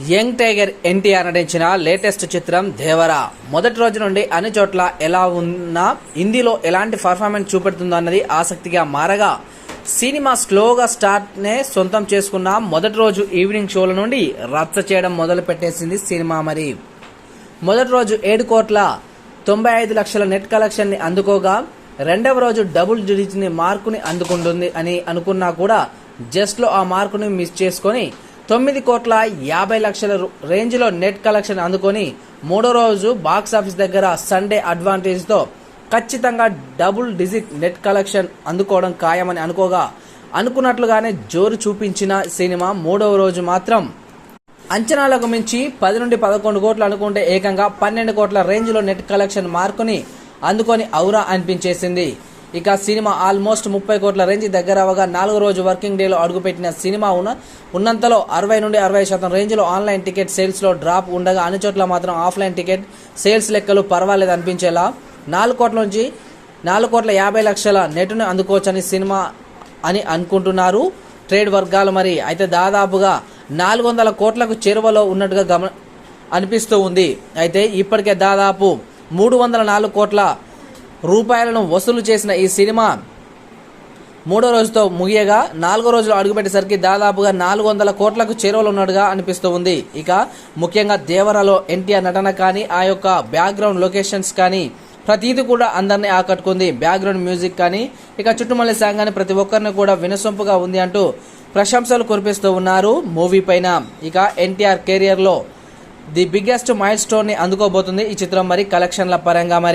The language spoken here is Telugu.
యంగ్ టైగర్ ఎన్టీఆర్ నటించిన లేటెస్ట్ చిత్రం దేవరా. మొదటి రోజు నుండి అన్ని చోట్ల ఎలా ఉన్నా హిందీలో ఎలాంటి పర్ఫార్మెన్స్ చూపెడుతుందో అన్నది ఆసక్తిగా మారగా సినిమా స్లోగా స్టార్ట్నే సొంతం చేసుకున్న మొదటి రోజు ఈవినింగ్ షోల నుండి రచ్చ చేయడం మొదలు పెట్టేసింది సినిమా మరి. మొదటి రోజు ఏడు కోట్ల తొంభై ఐదు లక్షల నెట్ కలెక్షన్ని అందుకోగా రెండవ రోజు డబుల్ డిజిట్ని మార్కుని అందుకుంటుంది అని అనుకున్నా కూడా జస్ట్లో ఆ మార్కుని మిస్ చేసుకొని తొమ్మిది కోట్ల యాభై లక్షల రు- రేంజ్లో నెట్ కలెక్షన్ అందుకొని మూడో రోజు బాక్స్ ఆఫీస్ దగ్గర సండే అడ్వాంటేజ్తో ఖచ్చితంగా డబుల్ డిజిట్ నెట్ కలెక్షన్ అందుకోవడం ఖాయమని అనుకోగా అనుకున్నట్లుగానే జోరు చూపించిన సినిమా మూడవ రోజు మాత్రం. అంచనాలకు మించి పది నుండి పదకొండు కోట్లు అనుకుంటే ఏకంగా పన్నెండు కోట్ల రేంజ్లో నెట్ కలెక్షన్ మార్కుని అందుకొని ఔరా అనిపించేసింది. ఇక సినిమా ఆల్మోస్ట్ ముప్పై కోట్ల రేంజ్ దగ్గర అవగా నాలుగో రోజు వర్కింగ్ డేలో అడుగుపెట్టిన సినిమా ఉన్న ఉన్నంతలో అరవై నుండి అరవై శాతం రేంజ్లో ఆన్లైన్ టికెట్ సేల్స్లో డ్రాప్ ఉండగా అన్ని చోట్ల మాత్రం ఆఫ్లైన్ టికెట్ సేల్స్ లెక్కలు పర్వాలేదు అనిపించేలా నాలుగు కోట్ల నుంచి నాలుగు కోట్ల యాభై లక్షల నెట్ను అందుకోవచ్చని సినిమా అని అనుకుంటున్నారు ట్రేడ్ వర్గాలు మరి. అయితే దాదాపుగా నాలుగు వందల కోట్లకు చేరువలో ఉన్నట్టుగా గమ అనిపిస్తూ ఉంది. అయితే ఇప్పటికే దాదాపు మూడు వందల నాలుగు కోట్ల రూపాయలను వసూలు చేసిన ఈ సినిమా మూడో రోజుతో ముగియగా నాలుగో రోజులు అడుగుపెట్టేసరికి దాదాపుగా నాలుగు వందల కోట్లకు చేరువలో ఉన్నట్టుగా అనిపిస్తూ ఉంది. ఇక ముఖ్యంగా దేవరలో ఎన్టీఆర్ నటన కానీ ఆ యొక్క బ్యాక్గ్రౌండ్ లొకేషన్స్ కానీ ప్రతిదీ కూడా అందరినీ ఆకట్టుకుంది. బ్యాక్గ్రౌండ్ మ్యూజిక్ కానీ ఇక చుట్టుమల్లి సాంగ్ కానీ ప్రతి ఒక్కరిని కూడా వినసొంపుగా ఉంది అంటూ ప్రశంసలు కురిపిస్తూ ఉన్నారు మూవీ పైన. ఇక ఎన్టీఆర్ కెరియర్లో ది బిగ్గెస్ట్ మైల్ స్టోన్ని అందుకోబోతుంది ఈ చిత్రం మరి కలెక్షన్ల పరంగా మరి.